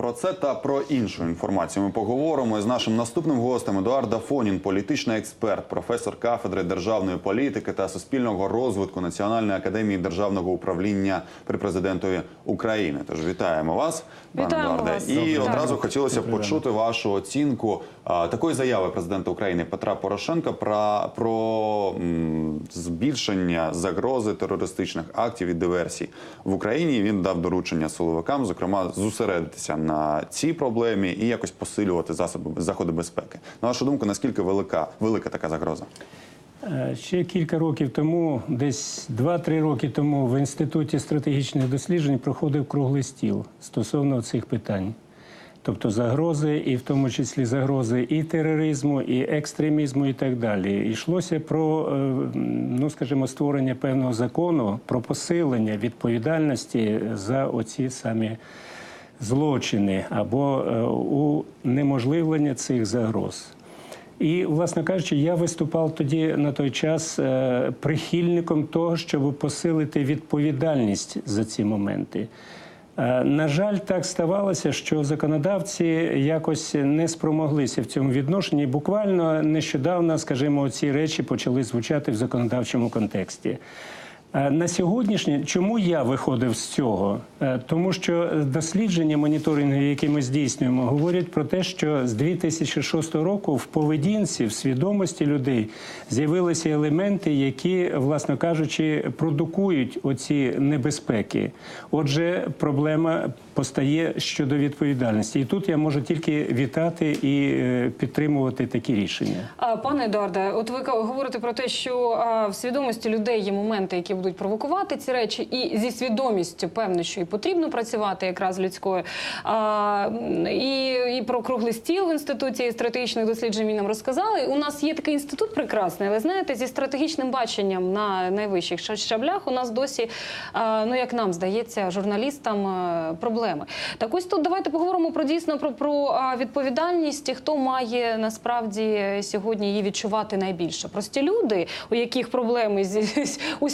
Про це та про іншу інформацію ми поговоримо з нашим наступним гостем Едуард Афонін, політичний експерт, професор кафедри державної політики та суспільного розвитку Національної академії державного управління при президентові України. Тож вітаємо вас, пане Едуарде. І Добрий одразу хотілося б почути вашу оцінку а, такої заяви президента України Петра Порошенка про, про м, збільшення загрози терористичних актів і диверсій в Україні. Він дав доручення силовикам, зокрема, зосередитися на цій проблемі і якось посилювати засоби заходи безпеки. На вашу думку, наскільки велика велика така загроза? Е, Ще кілька років тому, десь 2-3 роки тому, в інституті стратегічних досліджень проходив круглий стіл стосовно цих питань. Тобто загрози, і в тому числі загрози і тероризму, і екстремізму, і так далі. Йшлося про, е, ну скажімо, створення певного закону про посилення відповідальності за оці самі злочини або е, унеможливлення цих загроз. І, власне кажучи, я виступав тоді на той час е, прихильником того, щоб посилити відповідальність за ці моменти. Е, На жаль, так ставалося, що законодавці якось не спромоглися в цьому відношенні. Буквально нещодавно, скажімо, ці речі почали звучати в законодавчому контексті. Е, На сьогоднішній чому я виходив з цього? Е, Тому що дослідження моніторингу, які ми здійснюємо, говорять про те, що з 2006 року в поведінці, в свідомості людей з'явилися елементи, які, власно кажучи, продукують оці небезпеки. Отже, проблема постає щодо відповідальності, і тут я можу тільки вітати і е, підтримувати такі рішення. Пане Едуарде, от ви говорите про те, що в свідомості людей є моменти, які будуть провокувати ці речі, і зі свідомістю певно, що і потрібно працювати якраз людською. А, і, і про круглий стіл в інституті стратегічних досліджень нам розказали. У нас є такий інститут прекрасний, але знаєте, зі стратегічним баченням на найвищих щаблях у нас досі, а, ну як нам здається, журналістам а, проблеми. Так ось тут давайте поговоримо про дійсно про, про відповідальність, хто має насправді сьогодні її відчувати найбільше. Прості люди, у яких проблеми з, з- у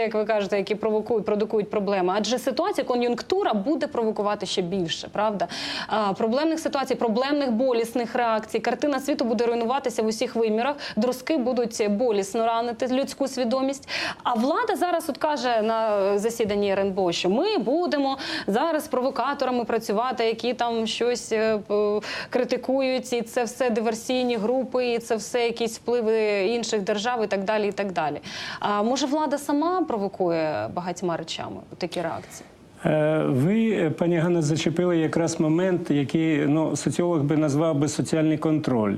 як ви кажете, які провокують, продукують проблеми. Адже ситуація, кон'юнктура буде провокувати ще більше, правда? А, проблемних ситуацій, проблемних болісних реакцій. Картина світу буде руйнуватися в усіх вимірах. Друзки будуть болісно ранити людську свідомість. А влада зараз от каже на засіданні РНБО, що ми будемо зараз провокаторами працювати, які там щось е, критикують, і це все диверсійні групи, і це все якісь впливи інших держав і так далі. І так далі. А може влада сама провокує багатьма речами такі реакції? Е, Ви, пані Ганна, зачепили якраз момент, який ну, соціолог би назвав би соціальний контроль.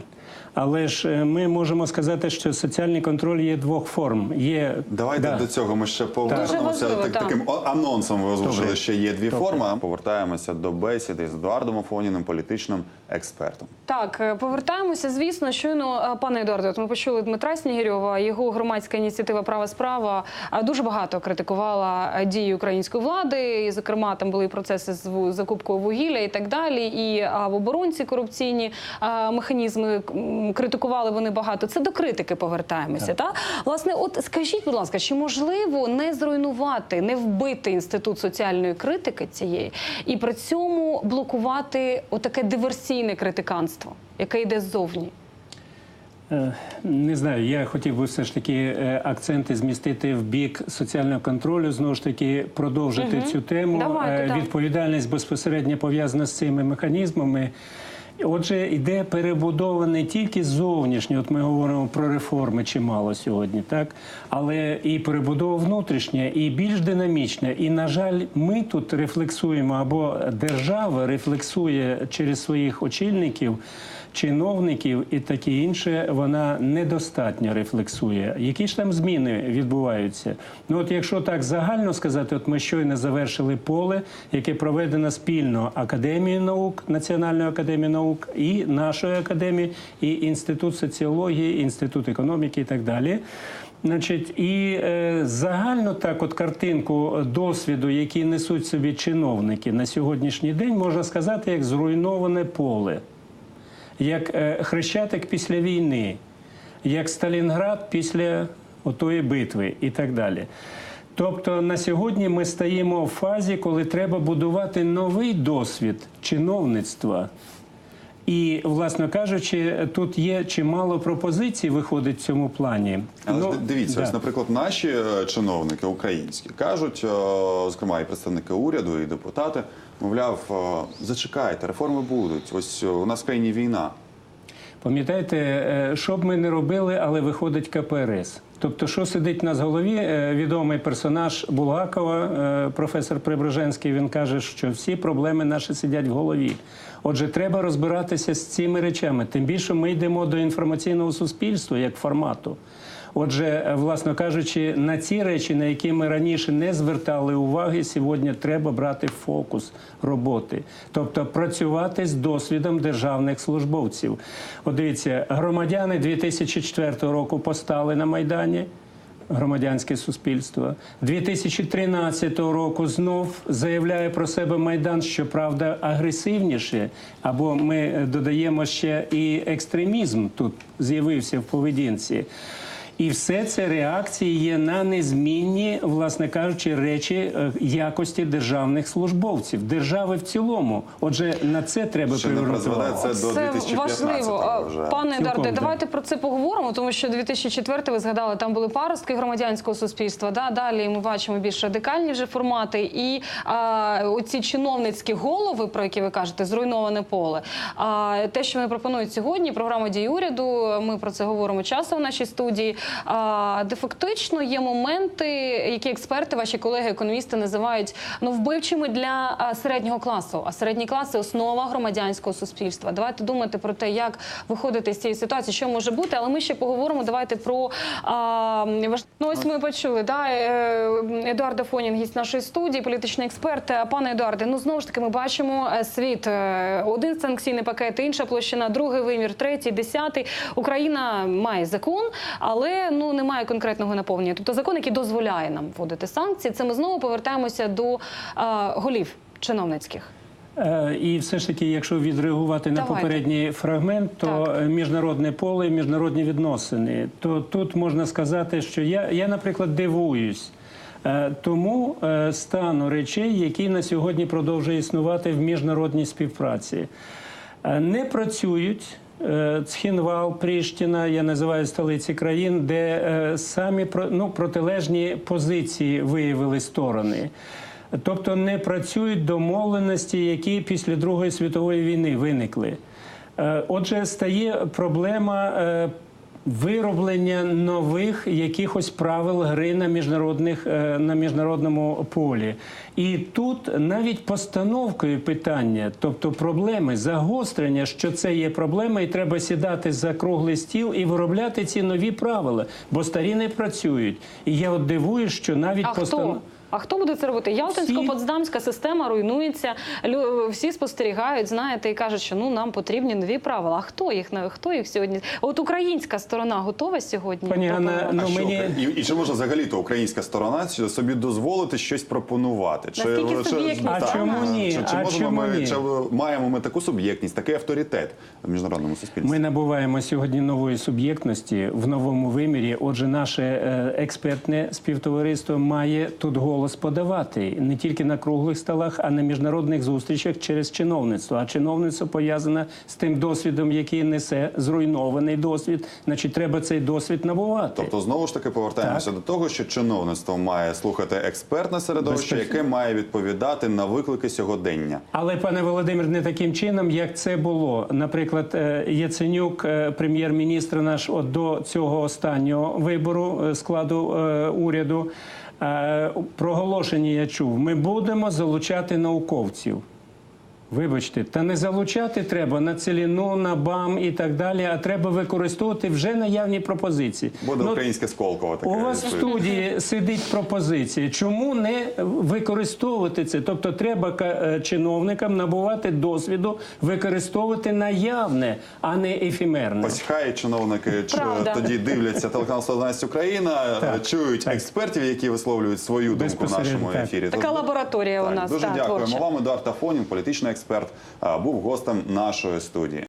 Але ж е, ми можемо сказати, що соціальний контроль є двох форм. Є Давайте Да. до цього ми ще повернемося. Так, так. таким анонсом ви озвучили, Добре. що є дві форми. Повертаємося до бесіди з Едуардом Афоніним, політичним експертом. Так, е, повертаємося. Звісно, щойно е, пане Едуарде, от ми почули Дмитра Снігирьова. Його громадська ініціатива Права справа дуже багато критикувала дії української влади. І, зокрема, там були процеси з закупкою вугілля і так далі. І в оборонці корупційні механізми критикували вони багато. Це до критики повертаємося. Та власне, от скажіть, будь ласка, чи можливо не зруйнувати, не вбити інститут соціальної критики цієї і при цьому блокувати отаке диверсійне критиканство, яке йде ззовні? Е, Не знаю, я хотів би все ж таки е, акценти змістити в бік соціального контролю, знову ж таки продовжити цю тему. Давайте, Е, так. Відповідальність безпосередньо пов'язана з цими механізмами. Отже, йде перебудова не тільки зовнішня, от ми говоримо про реформи чимало сьогодні, так але і перебудова внутрішня, і більш динамічна. І на жаль, ми тут рефлексуємо або держава рефлексує через своїх очільників чиновників і таке інше, вона недостатньо рефлексує. Які ж там зміни відбуваються? Ну от якщо так загально сказати, от ми щойно завершили поле, яке проведено спільно Академією наук, Національною академією наук і нашою академією, і інститут соціології, інститут економіки і так далі. Значить, і е, загально так, от картинку досвіду, який несуть собі чиновники на сьогоднішній день, можна сказати, як зруйноване поле як е, Хрещатик після війни, як Сталінград після отої битви і так далі. Тобто на сьогодні ми стаємо в фазі, коли треба будувати новий досвід чиновництва. І, власно кажучи, тут є чимало пропозицій виходить в цьому плані. Але Ну, ди- дивіться, да. ось, наприклад, наші е, чиновники українські кажуть, е, зокрема, і представники уряду, і депутати, мовляв, е, зачекайте, реформи будуть. Ось у нас в країні війна. Пам'ятаєте, е, що б ми не робили, але виходить КПРС. Тобто, що сидить на голові, Е, відомий персонаж Булгакова, е, професор Приброженський, він каже, що всі проблеми наші сидять в голові. Отже, треба розбиратися з цими речами. Тим більше ми йдемо до інформаційного суспільства як формату. Отже, е, власно кажучи, на ці речі, на які ми раніше не звертали уваги, сьогодні треба брати фокус роботи, тобто працювати з досвідом державних службовців. От дивіться, громадяни 2004 року постали на майдані. Громадянське суспільство 2013 року знов заявляє про себе майдан, щоправда, агресивніше. Або ми додаємо ще і екстремізм тут з'явився в поведінці. І все це реакції є на незмінні, власне кажучи, речі е, якості державних службовців, держави в цілому. Отже, на це треба Ще привернути увагу. це до Це 2015 важливо. Вже. Пане Цілком, Едарде, так. давайте про це поговоримо, тому що 2004 ви згадали, там були паростки громадянського суспільства. Да? Далі ми бачимо більш радикальні вже формати. І а, оці чиновницькі голови, про які ви кажете, зруйноване поле. А те, що вони пропонують сьогодні, програма дій уряду, ми про це говоримо часто в нашій студії. Де фактично є моменти, які експерти, ваші колеги, економісти називають ну вбивчими для середнього класу. А середній клас це основа громадянського суспільства. Давайте думати про те, як виходити з цієї ситуації, що може бути. Але ми ще поговоримо. Давайте про а, ну ось ми почули. Да, е, Едуарда Фонін, гість нашої студії, політичний експерт. Пане Едуарде, ну знову ж таки, ми бачимо е, світ. Е, Один санкційний пакет, інша площина, другий вимір, третій, десятий. Україна має закон, але ну немає конкретного наповнення. Тобто закон, який дозволяє нам вводити санкції. Це ми знову повертаємося до а, голів чиновницьких. Е, І все ж таки, якщо відреагувати на попередній фрагмент, то Так. міжнародне поле, міжнародні відносини, то тут можна сказати, що я, я наприклад, дивуюсь. е, Тому е, стану речей, які на сьогодні продовжує існувати в міжнародній співпраці, не працюють Цхінвал, Пріштіна, я називаю столиці країн, де е, самі ну, протилежні позиції виявили сторони. Тобто не працюють домовленості, які після Другої світової війни виникли. Е, Отже, стає проблема е, вироблення нових якихось правил гри на міжнародних е, на міжнародному полі. І тут навіть постановкою питання, тобто проблеми, загострення, що це є проблема, і треба сідати за круглий стіл і виробляти ці нові правила, бо старі не працюють. І я от дивуюсь, що навіть постанов... А хто буде це робити? Ялтинсько-Потсдамська система руйнується. Лю- Всі спостерігають, знаєте, і кажуть, що ну нам потрібні нові правила. А хто їх на- хто їх сьогодні? От українська сторона готова сьогодні? Пані Ганна, Ну, мені- і, і чи може взагалі то українська сторона собі дозволити щось пропонувати? Чи, Наскільки суб'єктність А Так. чому ні? Чи, чи А можемо чому ми ні? чи маємо ми таку суб'єктність, такий авторитет в міжнародному суспільстві? Ми набуваємо сьогодні нової суб'єктності в новому вимірі. Отже, наше е, експертне співтовариство має тут голос подавати не тільки на круглих столах, а на міжнародних зустрічах через чиновництво. А чиновництво пов'язане з тим досвідом, який несе зруйнований досвід. Значить, треба цей досвід набувати. Тобто знову ж таки повертаємося до того, що чиновництво має слухати експертне середовище, яке має відповідати на виклики сьогодення. Але пане Володимир, не таким чином, як це було. Наприклад, е, Яценюк, е, прем'єр-міністр наш, от до цього останнього вибору е, складу уряду. Е, Проголошення я чув: ми будемо залучати науковців. Вибачте, та не залучати треба на целіну, на БАМ і так далі, а треба використовувати вже наявні пропозиції. Буде Ну, українське сколково таке. у вас в студії сидить пропозиція. Чому не використовувати це? Тобто, треба е, чиновникам набувати досвіду, використовувати наявне, а не ефемерне. Ось хай чиновники ч- Правда. тоді дивляться телеканал 112 Україна, Так, чують експертів, які висловлюють свою думку в нашому так. ефірі. Така Тож, лабораторія у нас Дуже та, дякуємо творча. вам. Едуард Тафонін, політичний експерт, а, був гостем нашої студії.